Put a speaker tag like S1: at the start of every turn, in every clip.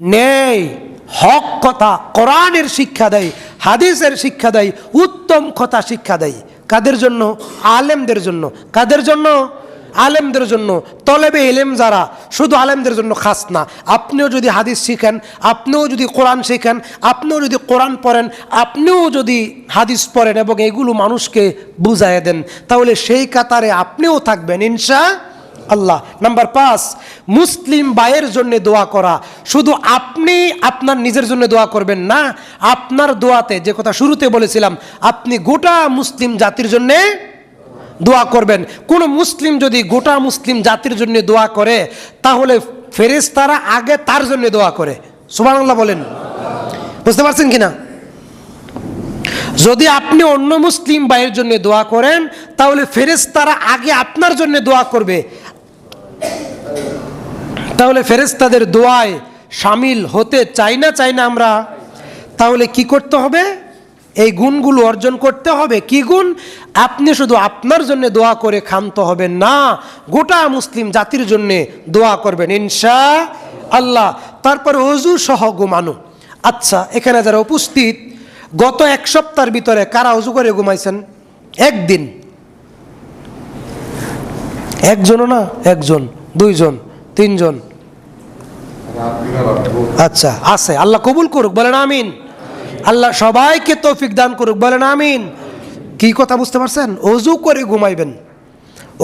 S1: নেই, হক কথা কোরআনের শিক্ষা দেয়, হাদিসের শিক্ষা দেয়, উত্তম কথা শিক্ষা দেয়। কাদের জন্য? আলেমদের জন্য। কাদের জন্য? আলেমদের জন্য। তলেবে এলেম যারা, শুধু আলেমদের জন্য খাস না। আপনিও যদি হাদিস শিখেন, আপনিও যদি কোরআন শিখেন, আপনিও যদি কোরআন পড়েন, আপনিও যদি হাদিস পড়েন এবং এগুলো মানুষকে বুঝায় দেন, তাহলে সেই কাতারে আপনিও থাকবেন, ইনশা আল্লাহ। নাম্বার পাঁচ, মুসলিম ভাইয়ের জন্য দোয়া করা। শুধু আপনি আপনার নিজের জন্য দোয়া করবেন না, আপনার দোয়াতে, যে কথা শুরুতে বলেছিলাম, আপনি গোটা মুসলিম জাতির জন্যে দোয়া করবেন। কোনো মুসলিম যদি গোটা মুসলিম জাতির জন্য দোয়া করে, তাহলে ফেরেশতারা আগে তার জন্য দোয়া করে। সুবহানাল্লাহ বলেন। বুঝতে পারছেন কিনা? যদি আপনি অন্য মুসলিম ভাইয়ের জন্য দোয়া করেন, তাহলে ফেরেশতারা আগে আপনার জন্য দোয়া করবে। তাহলে ফেরেশতাদের দোয়ায় সামিল হতে চাই না চাই না আমরা? তাহলে কি করতে হবে? এই গুণগুলো অর্জন করতে হবে। কি গুণ? আপনি শুধু আপনার জন্য দোয়া করে ক্ষান্ত হবেন না, গোটা মুসলিম জাতির জন্য দোয়া করবেন ইনশা আল্লাহ। তারপর অজু সহ ঘুমানো। আচ্ছা এখানে যারা উপস্থিত, গত এক সপ্তাহের ভিতরে কারা অজু করে ঘুমাইছেন? একদিন। একজনও না? একজন, দুইজন, তিনজন। আচ্ছা আছে। আল্লাহ কবুল করুক, বলেন আমিন। আল্লাহ সবাইকে তৌফিক দান করুক, বলেন আমিন। কি কথা বুঝতে পারছেন? অজু করে ঘুমাইবেন।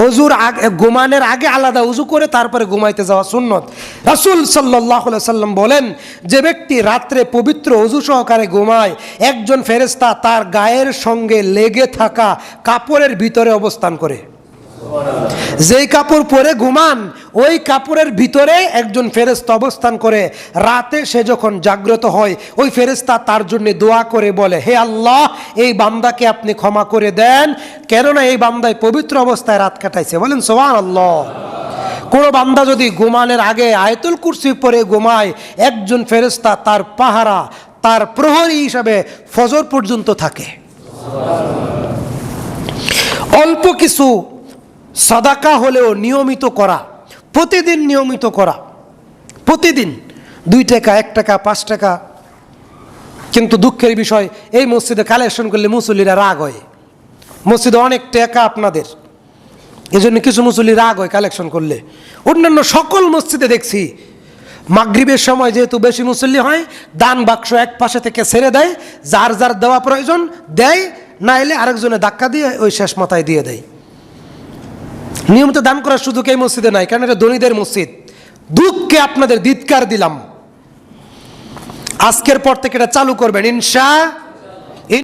S1: অজুর আগে ঘুমানোর আগে আলাদা উজু করে তারপরে ঘুমাইতে যাওয়া সুন্নত। রাসুল সাল্লাহ সাল্লাম বলেন, যে ব্যক্তি রাত্রে পবিত্র অজু সহকারে ঘুমায়, একজন ফেরেস্তা তার গায়ের সঙ্গে লেগে থাকা কাপড়ের ভিতরে অবস্থান করে। যেই কাপড় পরে ঘুমান ওই কাপড়ের ভিতরে একজন ফেরেস্তা অবস্থান করে। রাতে সে যখন জাগ্রত হয়, ওই ফেরেস্তা তার জন্য দোয়া করে বলে, হে আল্লাহ, এই বান্দাকে আপনি ক্ষমা করে দেন। কেননা এই বান্দায় পবিত্র অবস্থায় রাত কাটাইছে। বলেন সোহান আল্লাহ কোনো বান্দা যদি ঘুমানের আগে আয়তুল কুরসি পরে ঘুমায়, একজন ফেরেস্তা তার পাহারা, তার প্রহরী হিসাবে ফজর পর্যন্ত থাকে। অল্প কিছু সাদাকা হলেও নিয়মিত করা। প্রতিদিন নিয়মিত করা। প্রতিদিন দুই টাকা, এক টাকা, পাঁচ টাকা। কিন্তু দুঃখের বিষয়, এই মসজিদে কালেকশন করলে মুসল্লিরা রাগ হয়। মসজিদে অনেক টাকা আপনাদের। এই জন্য কিছু মুসল্লি রাগ হয় কালেকশন করলে। অন্যান্য সকল মসজিদে দেখছি, মাগরিবের সময় যেহেতু বেশি মুসল্লি হয়, দান বাক্স এক পাশে থেকে ছেড়ে দেয়, যার যার দেওয়া প্রয়োজন দেয় না এলে আরেকজনে ধাক্কা দিয়ে ওই শেষ মাথায় দিয়ে দেয়। নিয়মিত দান করার সুযোগ এই মসজিদে নাই, কারণ এটা ধনীদের মসজিদ। দুঃখকে আপনাদের দিৎকার দিলাম। আজকের পর থেকে এটা চালু করবেন, ইনশা